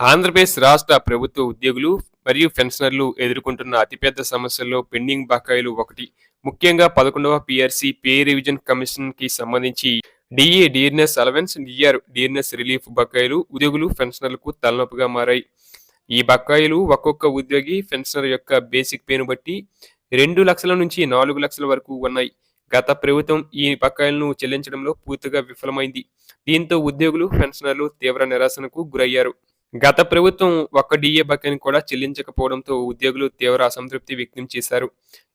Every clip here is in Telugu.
ఆంధ్రప్రదేశ్ రాష్ట్ర ప్రభుత్వ ఉద్యోగులు మరియు పెన్షనర్లు ఎదుర్కొంటున్న అతిపెద్ద సమస్యల్లో పెండింగ్ బకాయిలు ఒకటి. ముఖ్యంగా పదకొండవ పిఆర్సీ పే రివిజన్ కమిషన్కి సంబంధించి DA dearness allowance DR DNS relief బకాయిలు ఉద్యోగులు పెన్షనర్లకు తలనొప్పిగా మారాయి. ఈ బకాయిలు ఒక్కొక్క ఉద్యోగి పెన్షనర్ యొక్క బేసిక్ పేను బట్టి రెండు లక్షల నుంచి నాలుగు లక్షల వరకు ఉన్నాయి. గత ప్రభుత్వం ఈ బకాయిలను చెల్లించడంలో పూర్తిగా విఫలమైంది. దీంతో ఉద్యోగులు పెన్షనర్లు తీవ్ర నిరాశనకు గురయ్యారు. గత ప్రభుత్వం ఒక్క డిఏ బకాయిని కూడా చెల్లించకపోవడంతో ఉద్యోగులు తీవ్ర అసంతృప్తి వ్యక్తం చేశారు.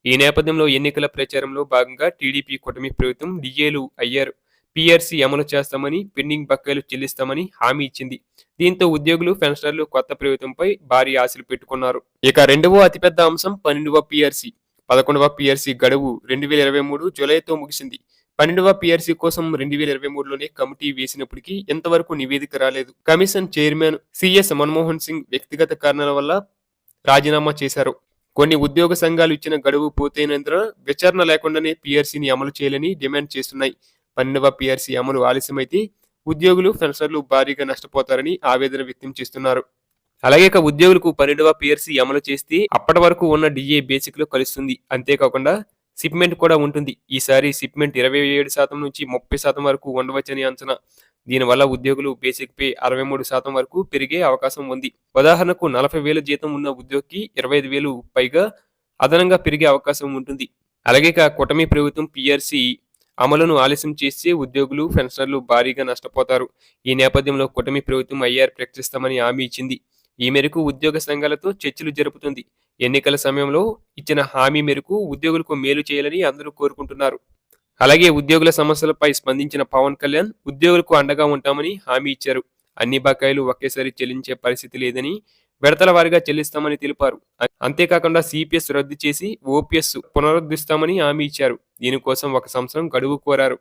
ఈ నేపథ్యంలో ఎన్నికల ప్రచారంలో భాగంగా టీడీపీ కూటమి ప్రభుత్వం డిఏలు అయ్యారు. పీఆర్సీ అమలు చేస్తామని పెండింగ్ బకాయిలు చెల్లిస్తామని హామీ ఇచ్చింది. దీంతో ఉద్యోగులు పెన్షనర్లు కొత్త ప్రభుత్వంపై భారీ ఆశలు పెట్టుకున్నారు. ఇక రెండవ అతిపెద్ద అంశం పన్నెండవ పీఆర్సీ పదకొండవ పీఆర్సీ గడువు రెండు వేల ఇరవై మూడు జూలైతో ముగిసింది. పన్నెండవ పిఆర్సీ కోసం రెండు వేల ఇరవై మూడులోనే కమిటీ వేసినప్పటికీ ఎంతవరకు నివేదిక రాలేదు. Commission chairman CS Manmohan Singh వ్యక్తిగత కారణాల వల్ల రాజీనామా చేశారు. కొన్ని ఉద్యోగ సంఘాలు ఇచ్చిన గడువు పూర్తయినందున విచారణ లేకుండానే పిఆర్సీని అమలు చేయాలని డిమాండ్ చేస్తున్నాయి. పన్నెండవ పిఆర్సీ అమలు ఆలస్యమైతే ఉద్యోగులు పెన్షనర్లు భారీగా నష్టపోతారని ఆవేదన వ్యక్తం చేస్తున్నారు. అలాగే ఉద్యోగులకు పన్నెండవ పిఆర్సీ అమలు చేస్తే అప్పటి వరకు ఉన్న డిఏ బేసిక్లో కలుస్తుంది. అంతేకాకుండా షిప్మెంట్ కూడా ఉంటుంది. ఈసారి షిప్మెంట్ ఇరవై ఏడు శాతం నుంచి ముప్పై శాతం వరకు ఉండవచ్చని అంచనా. దీనివల్ల ఉద్యోగులు బేసిక్ పే అరవై మూడు శాతం వరకు పెరిగే అవకాశం ఉంది. ఉదాహరణకు నలభై వేల జీతం ఉన్న ఉద్యోగికి ఇరవై ఐదు వేలు పైగా అదనంగా పెరిగే అవకాశం ఉంటుంది. అలాగే కూటమి ప్రభుత్వం పిఆర్సీ అమలును ఆలస్యం చేస్తే ఉద్యోగులు పెన్షనర్లు భారీగా నష్టపోతారు. ఈ నేపథ్యంలో కూటమి ప్రభుత్వం ఐఆర్ ప్రకటిస్తామని హామీ ఇచ్చింది. ఈ మేరకు ఉద్యోగ సంఘాలతో చర్చలు జరుపుతుంది. ఎన్నికల సమయంలో ఇచ్చిన హామీ మేరకు ఉద్యోగులకు మేలు చేయాలని అందరూ కోరుకుంటున్నారు. అలాగే ఉద్యోగుల సమస్యలపై స్పందించిన పవన్ కళ్యాణ్ ఉద్యోగులకు అండగా ఉంటామని హామీ ఇచ్చారు. అన్ని బకాయిలు ఒకేసారి చెల్లించే పరిస్థితి లేదని విడతల వారిగా చెల్లిస్తామని తెలిపారు. అంతేకాకుండా సిపిఎస్ రద్దు చేసి ఓపీఎస్ పునరుద్ధరిస్తామని హామీ ఇచ్చారు. దీనికోసం ఒక సంవత్సరం గడువు కోరారు.